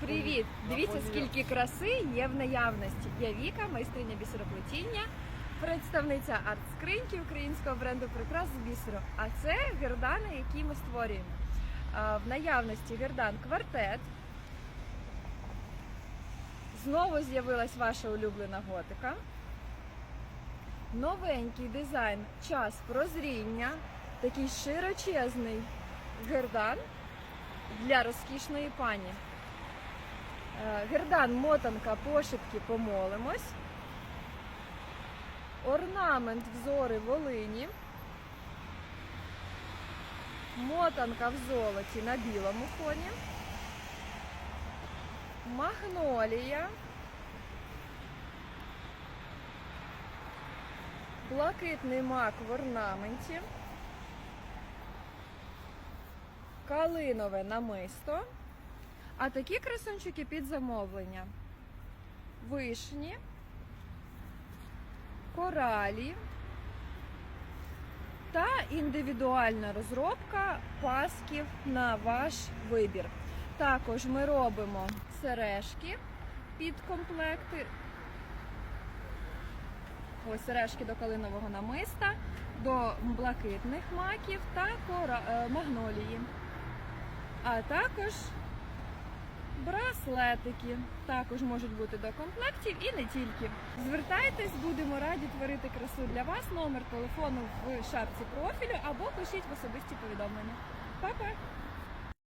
Привіт! Дивіться, скільки краси є в наявності. Я Віка, майстриня бісероплетіння, представниця арт-скриньки українського бренду прикрас з бісеру. А це гердани, які ми створюємо. В наявності гердан квартет. Знову з'явилась ваша улюблена готика. Новенький дизайн час прозріння, такий широчезний гердан для розкішної пані. Е, Гердан, мотанка, пошепки помолимось. Орнамент взори Волині. Мотанка в золоті на білому фоні. Магнолія. Блакитний мак в орнаменті. Калинове намисто. А такі красунчики під замовлення. Вишні, коралі та індивідуальна розробка пасків на ваш вибір. Також ми робимо сережки під комплекти. Ось сережки до калинового намиста, до блакитних маків та е, магнолії. А також Браслетики також можуть бути до комплектів і не тільки. Звертайтесь, будемо раді творити красу для вас. Номер телефону в шапці профілю або пишіть в особисті повідомлення. Па-па!